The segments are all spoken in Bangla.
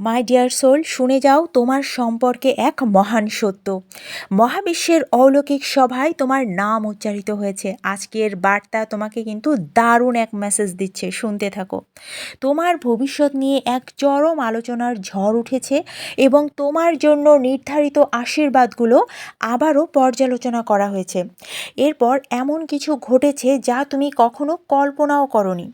মাই ডিয়ার সোল শুনে যাও, তোমার সম্পর্কে এক মহান সত্য। মহাবিশ্বের অলৌকিক সভায় তোমার নাম উচ্চারিত হয়েছে। আজকের বার্তা তোমাকে কিন্তু দারুণ এক মেসেজ দিচ্ছে, শুনতে থাকো। তোমার ভবিষ্যৎ নিয়ে এক চরম আলোচনার ঝড় উঠেছে এবং তোমার জন্য নির্ধারিত আশীর্বাদগুলো আবারও পর্যালোচনা করা হয়েছে। এরপর এমন কিছু ঘটেছে যা তুমি কখনো কল্পনাও করনি।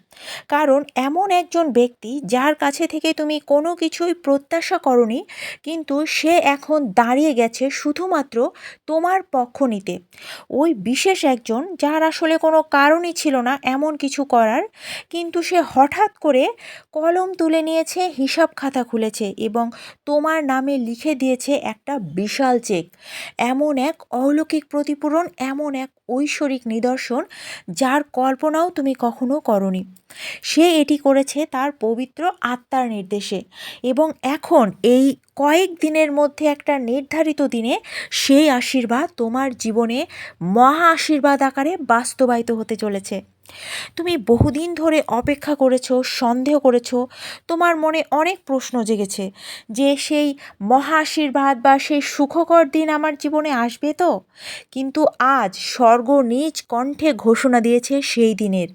কারণ এমন একজন ব্যক্তি যার কাছে থেকে তুমি কোনো কিছুই প্রত্যাশা করনি কিন্তু সে এখন দাঁড়িয়ে গেছে শুধুমাত্র তোমার পক্ষ নিতে। ওই বিশেষ একজন যার আসলে কোনো কারণই ছিল না এমন কিছু করার, কিন্তু সে হঠাৎ করে কলম তুলে নিয়েছে, হিসাব খাতা খুলেছে এবং তোমার নামে লিখে দিয়েছে একটা বিশাল চেক। এমন এক অলৌকিক প্রতিপূরণ, এমন এক ঐশ্বরিক নিদর্শন, যার কল্পনাও তুমি কখনো করনি। সে এটি করেছে তার পবিত্র আত্মার নির্দেশে এবং এখন এই কয়েক দিনের মধ্যে একটা নির্ধারিত দিনে সেই আশীর্বাদ তোমার জীবনে মহা আশীর্বাদ আকারে বাস্তবায়িত হতে চলেছে। তুমি বহুদিন ধরে অপেক্ষা করেছ, সন্দেহ করেছ, তোমার মনে অনেক প্রশ্ন জেগেছে যে সেই মহা আশীর্বাদ বা সেই সুখকর দিন আমার জীবনে আসবে তো? কিন্তু আজ স্বর্গ নিজ কণ্ঠে ঘোষণা দিয়েছে সেই দিনের।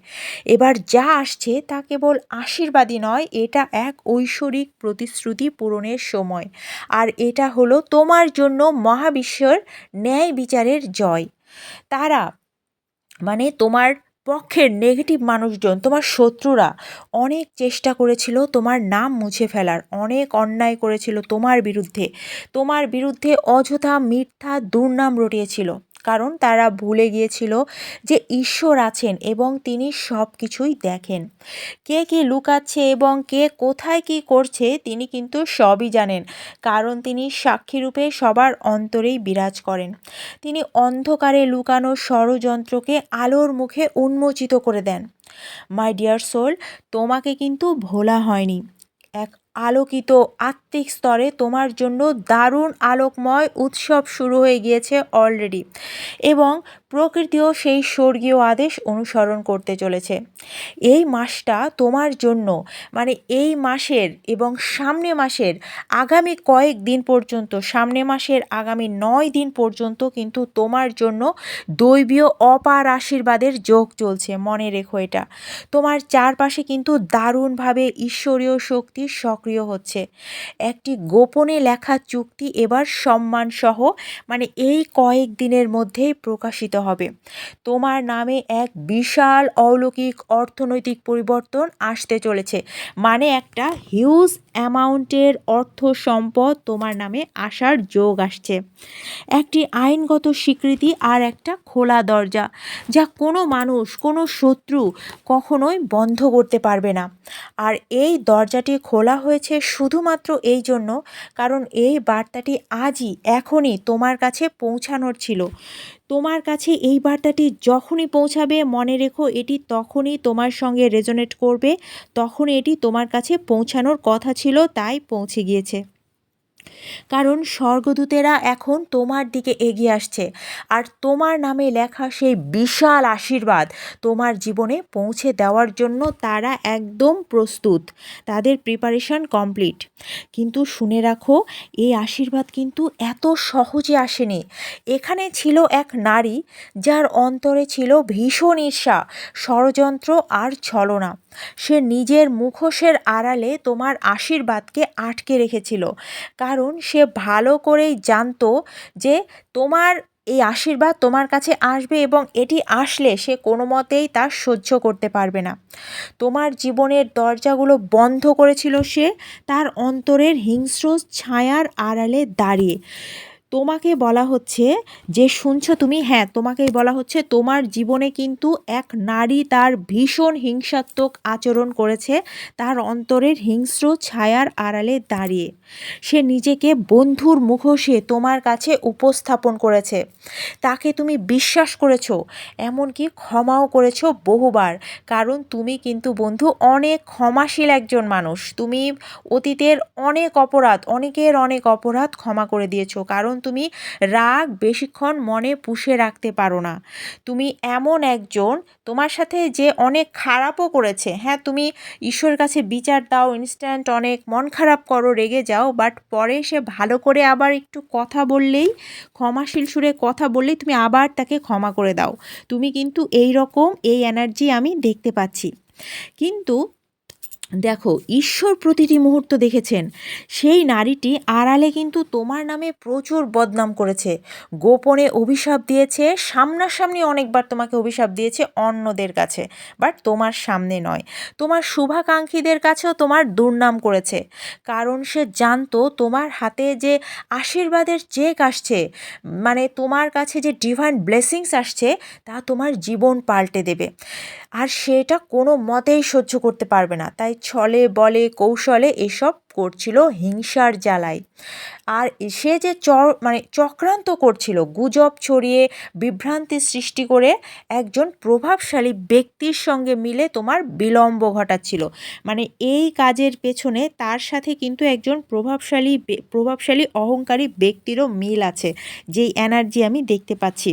এবার যা আসছে তা কেবল আশীর্বাদই নয়, এটা এক ঐশ্বরিক প্রতিশ্রুতি পূরণের সময়। আর এটা হলো তোমার জন্য মহাবিশ্বের ন্যায় বিচারের জয়। তারা মানে তোমার পক্ষের নেগেটিভ মানুষজন, তোমার শত্রুরা অনেক চেষ্টা করেছিল তোমার নাম মুছে ফেলার, অনেক অন্যায় করেছিল তোমার বিরুদ্ধে। তোমার বিরুদ্ধে অযথা মিথ্যা দুর্নাম রটিয়েছিল। কারণ তারা ভুলে গিয়েছিল যে ঈশ্বর আছেন এবং তিনি সব কিছুই দেখেন। কে কী লুকাচ্ছে এবং কে কোথায় কি করছে তিনি কিন্তু সবই জানেন, কারণ তিনি সাক্ষীরূপে সবার অন্তরেই বিরাজ করেন। তিনি অন্ধকারে লুকানো ষড়যন্ত্রকে আলোর মুখে উন্মোচিত করে দেন। মাই ডিয়ার সোল তোমাকে কিন্তু ভোলা হয়নি। এক আলোকিত আত্মিক স্তরে তোমার জন্য দারুণ আলোকময় উৎসব শুরু হয়ে গিয়েছে অলরেডি এবং প্রকৃতিও সেই স্বর্গীয় আদেশ অনুসরণ করতে চলেছে। এই মাসটা তোমার জন্য মানে এই মাসের এবং সামনে মাসের আগামী কয়েক দিন পর্যন্ত, সামনে মাসের আগামী নয় দিন পর্যন্ত কিন্তু তোমার জন্য দৈবীয় অপার আশীর্বাদের যোগ চলছে, মনে রেখো এটা। তোমার চারপাশে কিন্তু দারুণভাবে ঈশ্বরীয় শক্তি সক্রিয় হচ্ছে। একটি গোপনে লেখা চুক্তি এবার সম্মানসহ মানে এই কয়েক দিনের মধ্যেই প্রকাশিত হবে। তোমার নামে এক বিশাল অলৌকিক অর্থনৈতিক পরিবর্তন আসতে চলেছে মানে একটা হিউজ অ্যামাউন্টের অর্থ সম্পদ তোমার নামে আসার যোগ আসছে। একটি আইনগত স্বীকৃতি আর একটা খোলা দরজা, যা কোনো মানুষ, কোনো শত্রু কখনোই বন্ধ করতে পারবে না। আর এই দরজাটি খোলা হয়েছে শুধুমাত্র এই জন্য, কারণ এই বার্তাটি আজই, এখনই তোমার কাছে পৌঁছানোর ছিল। তোমার কাছে এই বার্তাটি যখনই পৌঁছাবে, মনে রেখো, এটি তখনই তোমার সঙ্গে রেজোনেট করবে তখন এটি তোমার কাছে পৌঁছানোর কথা ছিল, তাই পৌঁছে গিয়েছে। কারণ স্বর্গদূতেরা এখন তোমার দিকে এগিয়ে আসছে। আর তোমার নামে লেখা সেই বিশাল আশীর্বাদ তোমার জীবনে পৌঁছে দেওয়ার জন্য তারা একদম প্রস্তুত। তাদের প্রিপারেশন কমপ্লিট কিন্তু শুনে রাখো, এই আশীর্বাদ কিন্তু এত সহজে আসেনি। এখানে ছিল এক নারী, যার অন্তরে ছিল ভীষণ ঈর্ষা, ষড়যন্ত্র আর ছলনা। সে নিজের মুখোশের আড়ালে তোমার আশীর্বাদকে আটকে রেখেছিল। কারণ সে ভালো করেই জানতো যে তোমার এই আশীর্বাদ তোমার কাছে আসবে এবং এটি আসলে সে কোনো মতেই তা সহ্য করতে পারবে না। তোমার জীবনের দরজাগুলো বন্ধ করেছিল সে তার অন্তরের হিংস্র ছায়ার আড়ালে দাঁড়িয়ে। তোমাকে বলা হচ্ছে যে, শুনছো তুমি? হ্যাঁ তোমাকেই বলা হচ্ছে তোমার জীবনে কিন্তু এক নারী তার ভীষণ হিংসাত্মক আচরণ করেছে। তার অন্তরের হিংস্র ছায়ার আড়ালে দাঁড়িয়ে। সে নিজেকে বন্ধুর মুখোশে তোমার কাছে উপস্থাপন করেছে। তাকে তুমি বিশ্বাস করেছ, এমনকি ক্ষমাও করেছ বহুবার। কারণ তুমি কিন্তু বন্ধু অনেক ক্ষমাশীল একজন মানুষ। তুমি অতীতের অনেক অপরাধ, অনেকের অনেক অপরাধ ক্ষমা করে দিয়েছ। কারণ তুমি রাগ বেশিক্ষণ মনে পুষে রাখতে পারো না। তুমি এমন একজন, তোমার সাথে যে অনেক খারাপও করেছে। হ্যাঁ তুমি ঈশ্বরের কাছে বিচার দাও ইনস্ট্যান্ট অনেক মন খারাপ করো, রেগে যাও বাট পরে সে ভালো করে আবার একটু কথা বললেই, ক্ষমাশীল সুরে কথা বললেই তুমি আবার তাকে ক্ষমা করে দাও। তুমি কিন্তু এই রকম এই এনার্জি আমি দেখতে পাচ্ছি। কিন্তু দেখো, ঈশ্বর প্রতিটি মুহূর্ত দেখেছেন। সেই নারীটি আড়ালে কিন্তু তোমার নামে প্রচুর বদনাম করেছে। গোপনে অভিশাপ দিয়েছে, সামনাসামনি অনেকবার তোমাকে অভিশাপ দিয়েছে অন্যদের কাছে, বাট তোমার সামনে নয়। তোমার শুভাকাঙ্ক্ষীদের কাছেও তোমার দুর্নাম করেছে। কারণ সে জানতো তোমার হাতে যে আশীর্বাদের চেক আসছে মানে তোমার কাছে যে ডিভাইন ব্লেসিংস আসছে, তা তোমার জীবন পাল্টে দেবে। আর সেটা কোনো মতেই সহ্য করতে পারবে না। তাই ছলে, বলে, কৌশলে এসব করছিল হিংসার জ্বালায়। আর সে যে চ মানে চক্রান্ত করছিল, গুজব ছড়িয়ে বিভ্রান্তি সৃষ্টি করে একজন প্রভাবশালী ব্যক্তির সঙ্গে মিলে তোমার বিলম্ব ঘটাচ্ছিল। মানে এই কাজের পেছনে তার সাথে কিন্তু একজন প্রভাবশালী প্রভাবশালী, অহংকারী ব্যক্তিরও মিল আছে, যেই এনার্জি আমি দেখতে পাচ্ছি।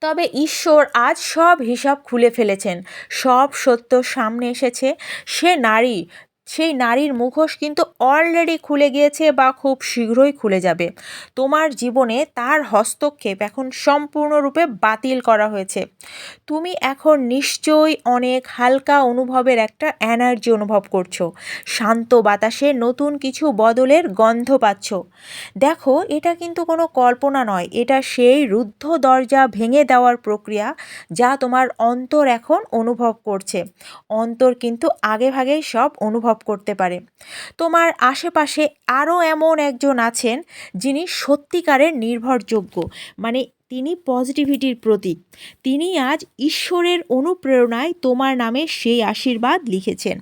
তবে ঈশ্বর আজ সব হিসাব খুলে ফেলেছেন। সব সত্য সামনে এসেছে। সে নারী সেই নারীর মুখোশ কিন্তু অলরেডি খুলে গিয়েছে বা খুব শীঘ্রই খুলে যাবে। তোমার জীবনে তার হস্তক্ষেপ এখন সম্পূর্ণরূপে বাতিল করা হয়েছে। তুমি এখন নিশ্চয়ই অনেক হালকা অনুভবের একটা এনার্জি অনুভব করছ। শান্ত বাতাসে নতুন কিছু বদলের গন্ধ পাচ্ছ। দেখো, এটা কিন্তু কোনো কল্পনা নয়। এটা সেই রুদ্ধ দরজা ভেঙে দেওয়ার প্রক্রিয়া যা তোমার অন্তর এখন অনুভব করছে। অন্তর কিন্তু আগে ভাগেই সব অনুভব করতে পারে। তোমার আশেপাশে আরও এমন একজন আছেন যিনি সত্যিকারের নির্ভরযোগ্য মানে তিনি পজিটিভিটির প্রতীক। তিনি আজ ঈশ্বরের অনুপ্রেরণায় তোমার নামে সেই আশীর্বাদ লিখেছেন।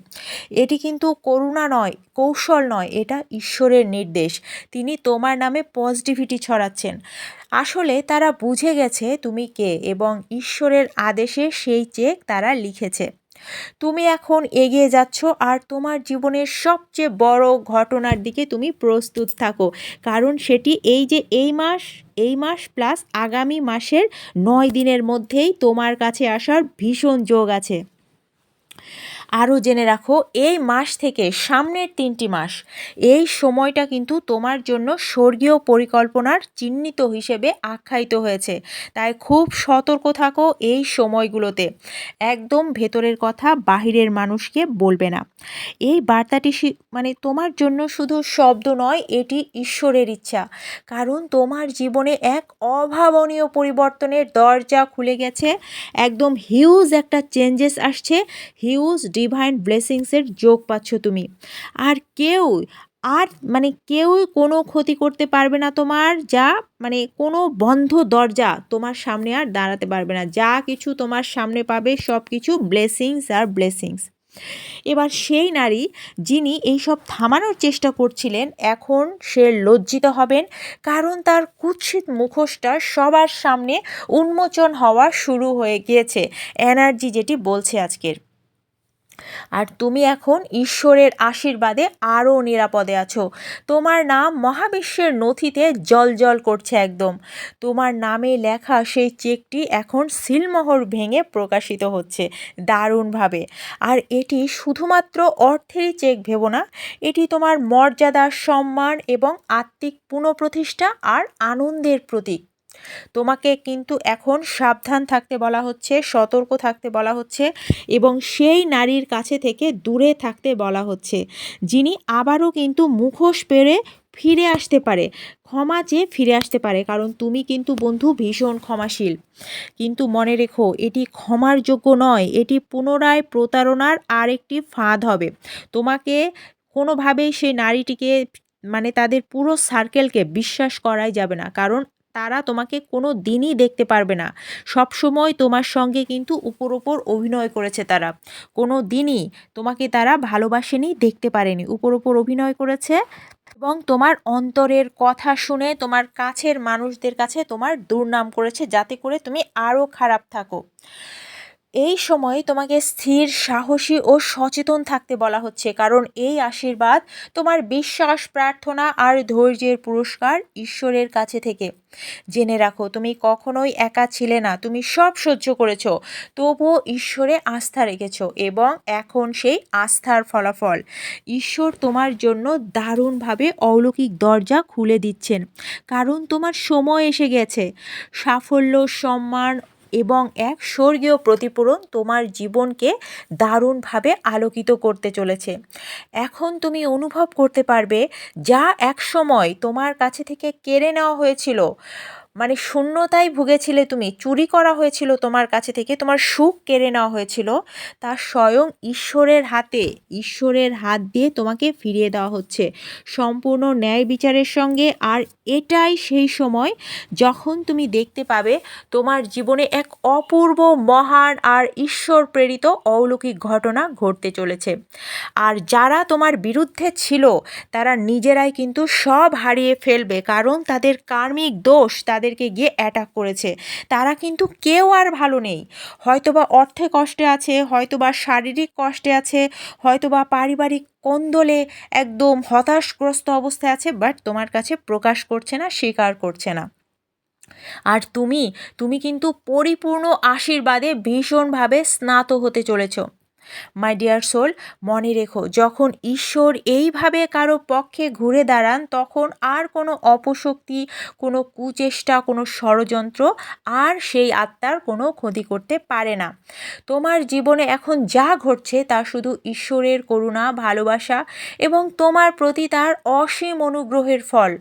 এটি কিন্তু করুণা নয়, কৌশল নয়, এটা ঈশ্বরের নির্দেশ। তিনি তোমার নামে পজিটিভিটি ছড়াচ্ছেন। আসলে তারা বুঝে গেছে তুমি কে এবং ঈশ্বরের আদেশে সেই চেক তারা লিখেছে। তুমি এখন এগিয়ে যাচ্ছ আর তোমার জীবনের সবচেয়ে বড় ঘটনার দিকে তুমি প্রস্তুত থাকো। কারণ সেটি এই যে এই মাস এই মাস প্লাস আগামী মাসের নয় দিনের মধ্যেই তোমার কাছে আসার ভীষণ যোগ আছে। আরও জেনে রাখো, এই মাস থেকে সামনের তিনটি মাস, এই সময়টা কিন্তু তোমার জন্য স্বর্গীয় পরিকল্পনার চিহ্নিত হিসেবে আখ্যায়িত হয়েছে। তাই খুব সতর্ক থাকো এই সময়গুলোতে। একদম ভেতরের কথা বাহিরের মানুষকে বলবে না। এই বার্তাটি মানে তোমার জন্য শুধু শব্দ নয়, এটি ঈশ্বরের ইচ্ছা। কারণ তোমার জীবনে এক অভাবনীয় পরিবর্তনের দরজা খুলে গেছে। একদম হিউজ একটা চেঞ্জেস আসছে। হিউজ ডিভাইন ব্লেসিংসের যোগ পাচ্ছ তুমি। আর কেউ, আর মানে কেউই কোনো ক্ষতি করতে পারবে না তোমার, যা মানে কোনো বন্ধ দরজা তোমার সামনে আর দাঁড়াতে পারবে না। যা কিছু তোমার সামনে পাবে, সব কিছু ব্লেসিংস আর ব্লেসিংস এবার সেই নারী যিনি এইসব থামানোর চেষ্টা করছিলেন, এখন সে লজ্জিত হবেন, কারণ তার কুৎসিত মুখোশটা সবার সামনে উন্মোচন হওয়া শুরু হয়ে গিয়েছে। এনার্জি যেটি বলছে আজকের। আর তুমি এখন ঈশ্বরের আশীর্বাদে আরও নিরাপদে আছো। তোমার নাম মহাবিশ্বের নথিতে জল জল করছে একদম। তোমার নামে লেখা সেই চেকটি এখন সিলমোহর ভেঙে প্রকাশিত হচ্ছে দারুণভাবে। আর এটি শুধুমাত্র অর্থেরই চেক ভেবো না, এটি তোমার মর্যাদা, সম্মান এবং আত্মিক পুনঃপ্রতিষ্ঠা আর আনন্দের প্রতীক। তোমাকে কিন্তু এখন সাবধান থাকতে বলা হচ্ছে, সতর্ক থাকতে বলা হচ্ছে এবং সেই নারীর কাছে থেকে দূরে থাকতে বলা হচ্ছে, যিনি আবারও কিন্তু মুখোশ পেরে ফিরে আসতে পারে, ক্ষমা চেয়ে ফিরে আসতে পারে, কারণ তুমি কিন্তু বন্ধু ভীষণ ক্ষমাশীল। কিন্তু মনে রেখো, এটি ক্ষমার যোগ্য নয়, এটি পুনরায় প্রতারণার আরেকটি ফাঁদ হবে। তোমাকে কোনোভাবেই সেই নারীটিকে মানে তাদের পুরো সার্কেলকে বিশ্বাস করাই যাবে না, কারণ তারা তোমাকে কোনো দিনই দেখতে পারবে না। সব সময় তোমার সঙ্গে কিন্তু উপর উপর অভিনয় করেছে তারা। কোনো দিনই তোমাকে তারা ভালোবাসেনি, দেখতে পারেনি। উপর উপর অভিনয় করেছে এবং তোমার অন্তরের কথা শুনে তোমার কাছের মানুষদের কাছে তোমার দুর্নাম করেছে, যাতে করে তুমি আরও খারাপ থাকো। এই সময় তোমাকে স্থির, সাহসী ও সচেতন থাকতে বলা হচ্ছে, কারণ এই আশীর্বাদ তোমার বিশ্বাস, প্রার্থনা আর ধৈর্যের পুরস্কার ঈশ্বরের কাছে থেকে। জেনে রাখো, তুমি কখনোই একা ছিলে না, তুমি সব সহ্য করেছ, তবুও ঈশ্বরে আস্থা রেখেছ এবং এখন সেই আস্থার ফলাফল। ঈশ্বর তোমার জন্য দারুণভাবে অলৌকিক দরজা খুলে দিচ্ছেন, কারণ তোমার সময় এসে গেছে। সাফল্য, সম্মান এবং এক স্বর্গীয় প্রতিপূরণ তোমার জীবনকে দারুণভাবে আলোকিত করতে চলেছে। এখন তুমি অনুভব করতে পারবে যা একসময় তোমার কাছে থেকে কেড়ে নেওয়া হয়েছিল। মানে শূন্যতায় ভুগেছিলে তুমি, চুরি করা হয়েছিল তোমার কাছে থেকে, তোমার সুখ কেড়ে নেওয়া হয়েছিল, তা স্বয়ং ঈশ্বরের হাতে, ঈশ্বরের হাত দিয়ে তোমাকে ফিরিয়ে দেওয়া হচ্ছে। সম্পূর্ণ ন্যায় বিচারের সঙ্গে আর এটাই সেই সময় যখন তুমি দেখতে পাবে তোমার জীবনে এক অপূর্ব, মহান আর ঈশ্বর প্রেরিত অলৌকিক ঘটনা ঘটতে চলেছে। আর যারা তোমার বিরুদ্ধে ছিল, তারা নিজেরাই কিন্তু সব হারিয়ে ফেলবে, কারণ তাদের কার্মিক দোষ তাদেরকে গিয়ে অ্যাটাক করেছে। তারা কিন্তু কেউ আর ভালো নেই। হয়তোবা অর্থে কষ্টে আছে, হয়তোবা শারীরিক কষ্টে আছে, হয়তোবা পারিবারিক কোন্দলে একদম হতাশগ্রস্ত অবস্থায় আছে বাট তোমার কাছে প্রকাশ করছে না, স্বীকার করছে না। আর তুমি তুমি কিন্তু পরিপূর্ণ আশীর্বাদে ভীষণভাবে স্নাত হতে চলেছ। মাই ডিয়ার সোল মনে রেখো, যখন ঈশ্বর এইভাবে কারও পক্ষে ঘুরে দাঁড়ান, তখন আর কোনো অপশক্তি, কোনো কুচেষ্টা, কোনো ষড়যন্ত্র আর সেই আত্মার কোনো ক্ষতি করতে পারে না। তোমার জীবনে এখন যা ঘটছে তা শুধু ঈশ্বরের করুণা, ভালোবাসা এবং তোমার প্রতি তার অসীম অনুগ্রহের ফল।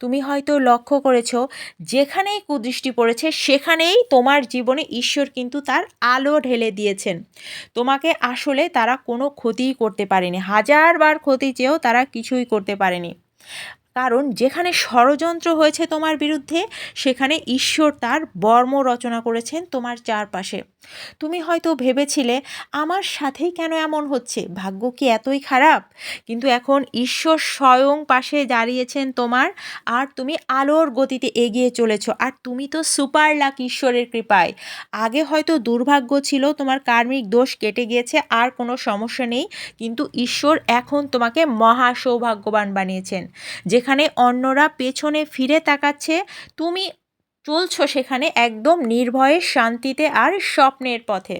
তুমি হয়তো লক্ষ্য করেছ, যেখানেই কুদৃষ্টি পড়েছে, সেখানেই তোমার জীবনে ঈশ্বর কিন্তু তার আলো ঢেলে দিয়েছেন। তোমাকে আসলে তারা কোনো ক্ষতিই করতে পারেনি। হাজারবার ক্ষতি চেয়েও তারা কিছুই করতে পারেনি। কারণ যেখানে ষড়যন্ত্র হয়েছে তোমার বিরুদ্ধে, সেখানে ঈশ্বর তার বর্ম রচনা করেছেন তোমার চারপাশে। তুমি হয়তো ভেবেছিলে, আমার সাথেই কেন এমন হচ্ছে? ভাগ্য কি এতই খারাপ? কিন্তু এখন ঈশ্বর স্বয়ং পাশে দাঁড়িয়েছেন তোমার, আর তুমি আলোর গতিতে এগিয়ে চলেছ, আর তুমি তো সুপার লাক ঈশ্বরের কৃপায়। আগে হয়তো দুর্ভাগ্য ছিল, তোমার কার্মিক দোষ কেটে গিয়েছে, আর কোনো সমস্যা নেই, কিন্তু ঈশ্বর এখন তোমাকে মহা সৌভাগ্যবান বানিয়েছেন। যেখানে অন্যরা পেছনে ফিরে তাকাচ্ছে তুমি চলছো সেখানে একদম নির্ভয়ে শান্তিতে আর স্বপ্নের পথে।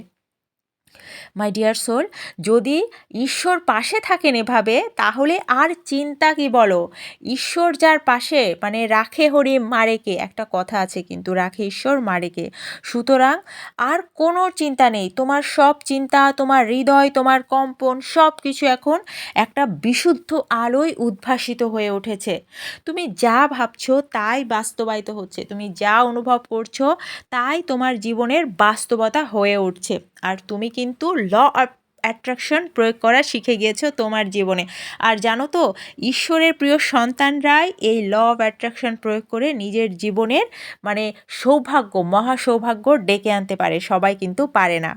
মাই ডিয়ার সোল যদি ঈশ্বর পাশে থাকেন এভাবে, তাহলে আর চিন্তা কি বলো? ঈশ্বর যার পাশে মানে রাখে হরি মারেকে একটা কথা আছে কিন্তু, রাখে ঈশ্বর মারেকে সুতরাং আর কোনো চিন্তা নেই। তোমার সব চিন্তা, তোমার হৃদয়, তোমার কম্পন সব কিছু এখন একটা বিশুদ্ধ আলোয় উদ্ভাসিত হয়ে উঠেছে। তুমি যা ভাবছ, তাই বাস্তবায়িত হচ্ছে। তুমি যা অনুভব করছ, তাই তোমার জীবনের বাস্তবতা হয়ে উঠছে। আর তুমি কিন্তু ল অফ অ্যাট্রাকশন প্রয়োগ করা শিখে গিয়েছো তোমার জীবনে। আর জানো তো, ঈশ্বরের প্রিয় সন্তানরাই এই ল অফ অ্যাট্রাকশন প্রয়োগ করে নিজের জীবনের মানে সৌভাগ্য মহা সৌভাগ্য ডেকে আনতে পারে। সবাই কিন্তু পারে না।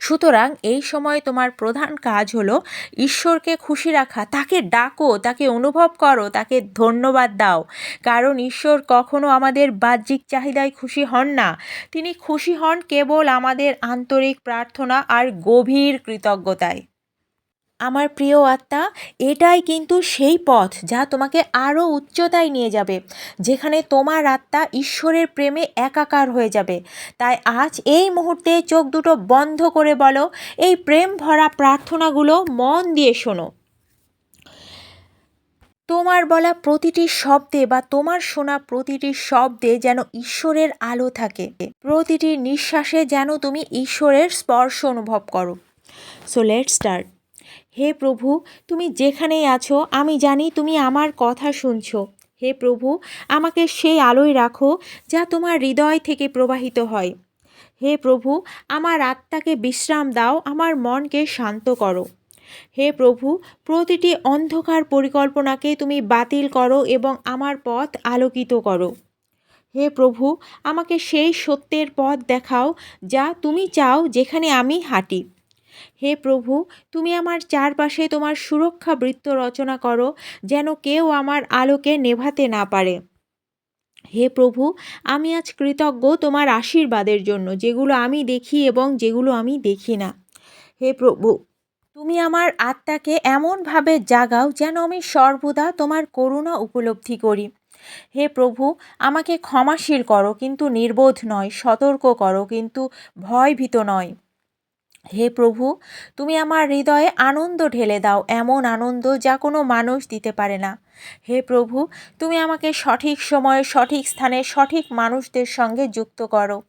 সুতরাং এই সময় তোমার প্রধান কাজ হলো ঈশ্বরকে খুশি রাখা। তাকে ডাকো, তাকে অনুভব করো, তাকে ধন্যবাদ দাও। কারণ ঈশ্বর কখনো আমাদের বাহ্যিক চাহিদায় খুশি হন না। তিনি খুশি হন কেবল আমাদের আন্তরিক প্রার্থনা আর গভীর কৃতজ্ঞতায়। আমার প্রিয় আত্মা, এটাই কিন্তু সেই পথ যা তোমাকে আরও উচ্চতায় নিয়ে যাবে, যেখানে তোমার আত্মা ঈশ্বরের প্রেমে একাকার হয়ে যাবে। তাই আজ এই মুহূর্তে চোখ দুটো বন্ধ করে বলো, এই প্রেম ভরা প্রার্থনাগুলো মন দিয়ে শোনো। তোমার বলা প্রতিটি শব্দে বা তোমার শোনা প্রতিটি শব্দে যেন ঈশ্বরের আলো থাকে। প্রতিটি নিঃশ্বাসে যেন তুমি ঈশ্বরের স্পর্শ অনুভব করো। সো লেট স্টার্ট হে প্রভু, তুমি যেখানেই আছো, আমি জানি তুমি আমার কথা শুনছো। হে প্রভু, আমাকে সেই আলোয় রাখো, যা তোমার হৃদয় থেকে প্রবাহিত হয়। হে প্রভু, আমার আত্মাকে বিশ্রাম দাও, আমার মনকে শান্ত করো। হে প্রভু, প্রতিটি অন্ধকার পরিকল্পনাকে তুমি বাতিল করো এবং আমার পথ আলোকিত করো। হে প্রভু, আমাকে সেই সত্যের পথ দেখাও, যা তুমি চাও যেখানে আমি হাঁটি। হে প্রভু, তুমি আমার চারপাশে তোমার সুরক্ষা বৃত্ত রচনা করো, যেন কেউ আমার আলোকে নেভাতে না পারে। হে প্রভু, আমি আজ কৃতজ্ঞ তোমার আশীর্বাদের জন্য, যেগুলো আমি দেখি এবং যেগুলো আমি দেখি না। হে প্রভু, তুমি আমার আত্মাকে এমনভাবে জাগাও যেন আমি সর্বদা তোমার করুণা উপলব্ধি করি। হে প্রভু, আমাকে ক্ষমাশীল করো, কিন্তু নির্বোধ নয়, সতর্ক করো, কিন্তু ভয়ভীত নয়। হে প্রভু, তুমি আমার হৃদয়ে আনন্দ ঢেলে দাও, এমন আনন্দ যা কোনো মানুষ দিতে পারে না। হে প্রভু, তুমি আমাকে সঠিক সময়ে, সঠিক স্থানে, সঠিক মানুষদের সঙ্গে যুক্ত করো।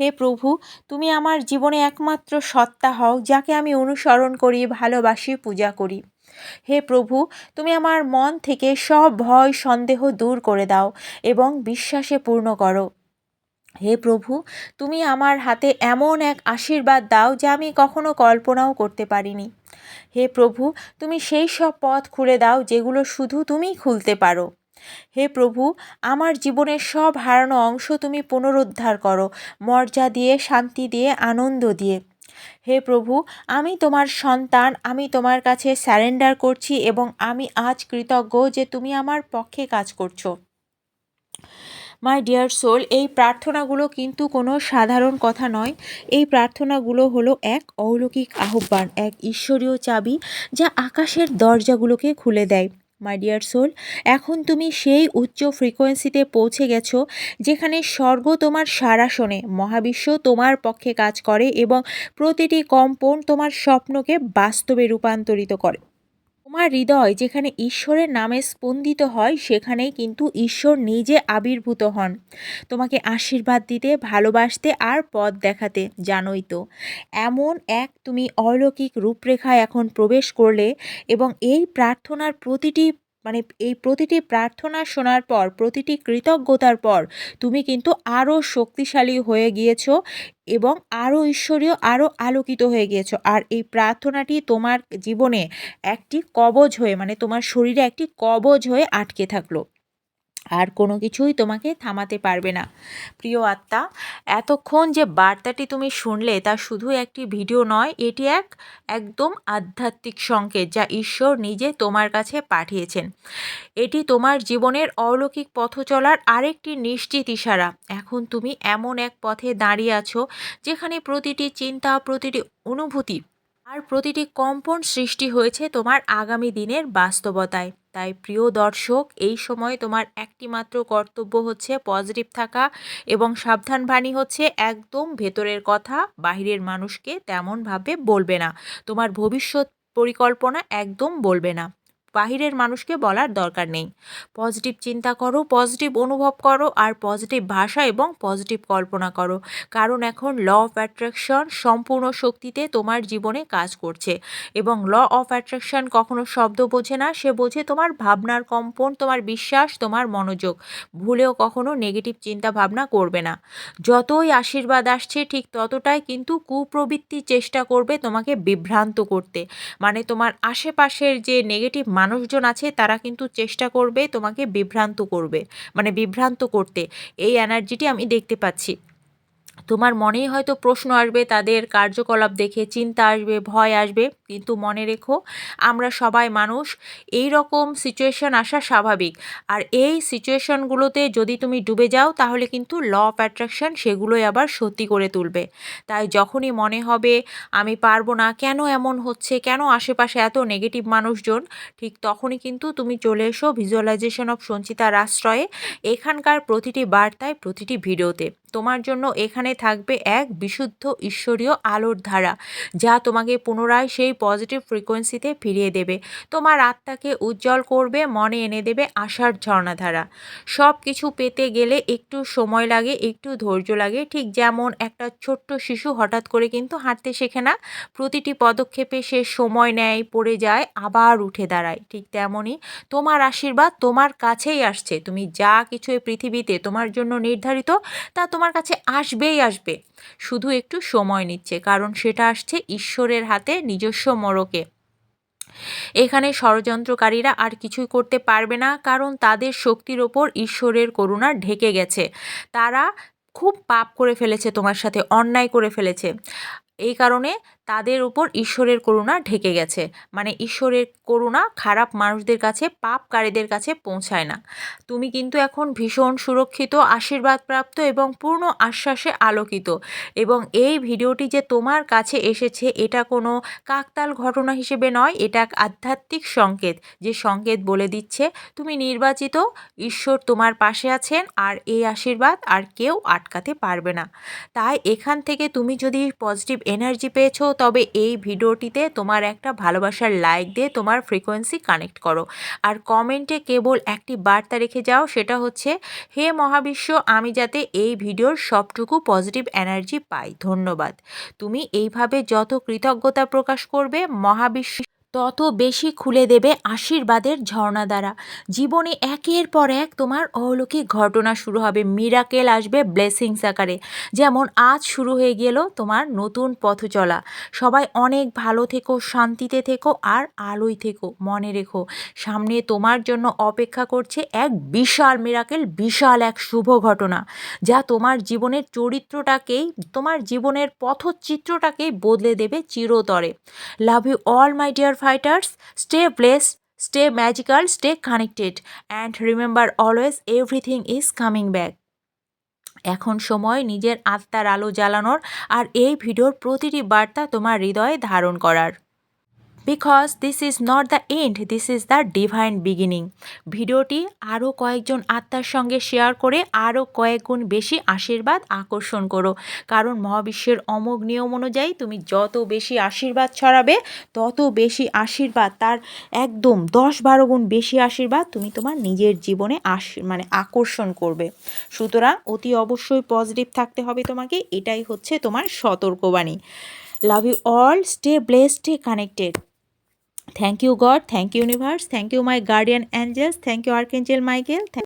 হে প্রভু, তুমি আমার জীবনে একমাত্র সত্তা হও, যাকে আমি অনুসরণ করি, ভালোবাসি, পূজা করি। হে প্রভু, তুমি আমার মন থেকে সব ভয়, সন্দেহ দূর করে দাও এবং বিশ্বাসে পূর্ণ করো। হে প্রভু, তুমি আমার হাতে এমন এক আশীর্বাদ দাও যা আমি কখনো কল্পনাও করতে পারিনি। হে প্রভু, তুমি সেই সব পথ খুলে দাও যেগুলো শুধু তুমিই খুলতে পারো। হে প্রভু, আমার জীবনের সব হারানো অংশ তুমি পুনরুদ্ধার করো, মর্যাদা দিয়ে, শান্তি দিয়ে, আনন্দ দিয়ে। হে প্রভু, আমি তোমার সন্তান, আমি তোমার কাছে স্যারেন্ডার করছি এবং আমি আজ কৃতজ্ঞ যে তুমি আমার পক্ষে কাজ করছ। মাই ডিয়ার সোল এই প্রার্থনাগুলো কিন্তু কোনো সাধারণ কথা নয়। এই প্রার্থনাগুলো হলো এক অলৌকিক আহ্বান, এক ঈশ্বরীয় চাবি যা আকাশের দরজাগুলোকে খুলে দেয়। মাই ডিয়ার সোল এখন তুমি সেই উচ্চ ফ্রিকোয়েন্সিতে পৌঁছে গেছো যেখানে স্বর্গ তোমার সারা শোনে, মহাবিশ্ব তোমার পক্ষে কাজ করে এবং প্রতিটি কম্পন তোমার স্বপ্নকে বাস্তবে রূপান্তরিত করে। তোমার হৃদয় যেখানে ঈশ্বরের নামে স্পন্দিত হয়, সেখানেই কিন্তু ঈশ্বর নিজে আবির্ভূত হন। তোমাকে আশীর্বাদ দিতে, ভালোবাসতে আর পথ দেখাতে জানোই তো। এমন এক তুমি অলৌকিক রূপরেখায় এখন প্রবেশ করলে এবং এই প্রার্থনার প্রতিটি মানে এই প্রতিটি প্রার্থনা শোনার পর, প্রতিটি কৃতজ্ঞতার পর, তুমি কিন্তু আরও শক্তিশালী হয়ে গিয়েছো এবং আরও ঈশ্বরীয় আরও আলোকিত হয়ে গিয়েছো। আর এই প্রার্থনাটি তোমার জীবনে একটি কবজ হয়ে মানে তোমার শরীরে একটি কবজ হয়ে আটকে থাকল। আর কোনো কিছুই তোমাকে থামাতে পারবে না। প্রিয় আত্মা, এতক্ষণ যে বার্তাটি তুমি শুনলে তা শুধু একটি ভিডিও নয়, এটি এক একদম আধ্যাত্মিক সংকেত যা ঈশ্বর নিজে তোমার কাছে পাঠিয়েছেন। এটি তোমার জীবনের অলৌকিক পথ চলার আরেকটি নিশ্চিত ইশারা। এখন তুমি এমন এক পথে দাঁড়িয়ে আছো যেখানে প্রতিটি চিন্তা, প্রতিটি অনুভূতি আর প্রতিটি কম্পন সৃষ্টি হয়েছে তোমার আগামী দিনের বাস্তবতায়। তাই প্রিয় দর্শক, এই সময় তোমার একটি মাত্র কর্তব্য হচ্ছে পজিটিভ থাকা এবং সাবধান বাণী হচ্ছে একদম ভেতরের কথা, বাহিরের মানুষকে তেমনভাবে বলবে না। তোমার ভবিষ্যৎ পরিকল্পনা একদম বলবে না। বাহিরের মানুষকে বলার দরকার নেই। পজিটিভ চিন্তা করো, পজিটিভ অনুভব করো আর পজিটিভ ভাষা এবং পজিটিভ কল্পনা করো। কারণ এখন ল অফ অ্যাট্রাকশন সম্পূর্ণ শক্তিতে তোমার জীবনে কাজ করছে এবং ল অফ অ্যাট্রাকশন কখনো শব্দ বোঝে না, সে বোঝে তোমার ভাবনার কম্পন, তোমার বিশ্বাস, তোমার মনোযোগ। ভুলেও কখনো নেগেটিভ চিন্তা ভাবনা করবে না। যতই আশীর্বাদ আসছে ঠিক ততটাই কিন্তু কুপ্রবৃত্তি চেষ্টা করবে তোমাকে বিভ্রান্ত করতে। মানে তোমার আশেপাশের যে নেগেটিভ মানুষজন আছে, তারা কিন্তু চেষ্টা করবে তোমাকে বিভ্রান্ত করবে মানে বিভ্রান্ত করতে। এই এনার্জিটি আমি দেখতে পাচ্ছি। তোমার মনেই হয়তো প্রশ্ন আসবে, তাদের কার্যকলাপ দেখে চিন্তা আসবে, ভয় আসবে। কিন্তু মনে রেখো, আমরা সবাই মানুষ, এই রকম সিচুয়েশন আসা স্বাভাবিক। আর এই সিচুয়েশনগুলোতে যদি তুমি ডুবে যাও, তাহলে কিন্তু ল অফ অ্যাট্রাকশন সেগুলোই আবার সত্যি করে তুলবে। তাই যখনই মনে হবে, আমি পারব না, কেন এমন হচ্ছে, কেন আশেপাশে এত নেগেটিভ মানুষজন, ঠিক তখনই কিন্তু তুমি চলে এসো ভিজুয়ালাইজেশন অফ সঞ্চিতার আশ্রয়ে। এখানকার প্রতিটি বার্তায়, প্রতিটি ভিডিওতে। তোমার জন্য এখানে থাকবে এক বিশুদ্ধ ঈশ্বরীয় আলোর ধারা, যা তোমাকে পুনরায় সেই পজিটিভ ফ্রিকোয়েন্সিতে ফিরিয়ে দেবে। তোমার আত্মাকে উজ্জ্বল করবে, মনে এনে দেবে আশার ঝর্ণাধারা। সব কিছু পেতে গেলে একটু সময় লাগে, একটু ধৈর্য লাগে। ঠিক যেমন একটা ছোট্ট শিশু হঠাৎ করে কিন্তু হাঁটতে শেখে না, প্রতিটি পদক্ষেপে সে সময় নেয়, পড়ে যায়, আবার উঠে দাঁড়ায়। ঠিক তেমনই তোমার আশীর্বাদ তোমার কাছেই আসছে। তুমি যা কিছু এই পৃথিবীতে তোমার জন্য নির্ধারিত, তা তোমার কাছে আসবেই আসবে। শুধু একটু সময় নিচ্ছে, কারণ সেটা আসছে ঈশ্বরের হাতে নিজস্ব মরকে এখানে ষড়যন্ত্রকারীরা আর কিছুই করতে পারবে না, কারণ তাদের শক্তির ওপর ঈশ্বরের করুণা ঢেকে গেছে। তারা খুব পাপ করে ফেলেছে, তোমার সাথে অন্যায় করে ফেলেছে। এই কারণে তাদের উপর ঈশ্বরের করুণা ঢেকে গেছে। মানে ঈশ্বরের করুণা খারাপ মানুষদের কাছে, পাপকারীদের কাছে পৌঁছায় না। তুমি কিন্তু এখন ভীষণ সুরক্ষিত, আশীর্বাদপ্রাপ্ত এবং পূর্ণ আশ্বাসে আলোকিত। এবং এই ভিডিওটি যে তোমার কাছে এসেছে, এটা কোনো কাকতাল ঘটনা হিসেবে নয়, এটা আধ্যাত্মিক সংকেত। যে সংকেত বলে দিচ্ছে, তুমি নির্বাচিত, ঈশ্বর তোমার পাশে আছেন, আর এই আশীর্বাদ আর কেউ আটকাতে পারবে না। তাই এখান থেকে তুমি যদি পজিটিভ এনার্জি পেয়েছ তবে এই ভিডিওটিতে তোমার একটা ভালোবাসার লাইক দিয়ে তোমার ফ্রিকোয়েন্সি কানেক্ট করো। আর কমেন্টে কেবল একটি বার্তা রেখে যাও, সেটা হচ্ছে, হে মহাবিশ্ব, আমি যাতে এই ভিডিওর সবটুকু পজিটিভ এনার্জি পাই। ধন্যবাদ। তুমি এইভাবে যত কৃতজ্ঞতা প্রকাশ করবে, মহাবিশ্ব তত বেশি খুলে দেবে আশীর্বাদের ঝর্ণা দ্বারা। জীবনে একের পর এক তোমার অলৌকিক ঘটনা শুরু হবে। মিরাকেল আসবে ব্লেসিংস আকারে। যেমন আজ শুরু হয়ে গেল তোমার নতুন পথ চলা। সবাই অনেক ভালো থেকো, শান্তিতে থেকো আর আলোয় থেকো, মনে রেখো। সামনে তোমার জন্য অপেক্ষা করছে এক বিশাল মিরাকেল বিশাল এক শুভ ঘটনা। যা তোমার জীবনের চরিত্রটাকেই, তোমার জীবনের পথচিত্রটাকেই বদলে দেবে চিরতরে। Love you all my dear fighters stay bless stay magical stay connected and remember always everything is coming back এখন সময় নিজের আত্মার আলো জ্বালানোর আর এই ভিডিওর প্রতিটি বার্তা তোমার হৃদয়ে ধারণ করার। Because this is not the end this is the divine beginning ভিডিওটি আরও কয়েকজন আত্মার সঙ্গে শেয়ার করে আরও কয়েক গুণ বেশি আশীর্বাদ আকর্ষণ করো। কারণ মহাবিশ্বের অমোঘ নিয়ম অনুযায়ী তুমি যত বেশি আশীর্বাদ ছড়াবে, তত বেশি আশীর্বাদ, তার একদম দশ বারো গুণ বেশি আশীর্বাদ তুমি তোমার নিজের জীবনে আশ মানে আকর্ষণ করবে। সুতরাং অতি অবশ্যই পজিটিভ থাকতে হবে তোমাকে, এটাই হচ্ছে তোমার সতর্কবাণী। Love you all stay bless stay connected thank you god. Thank you universe. Thank you my guardian angels. Thank you archangel michael. Thank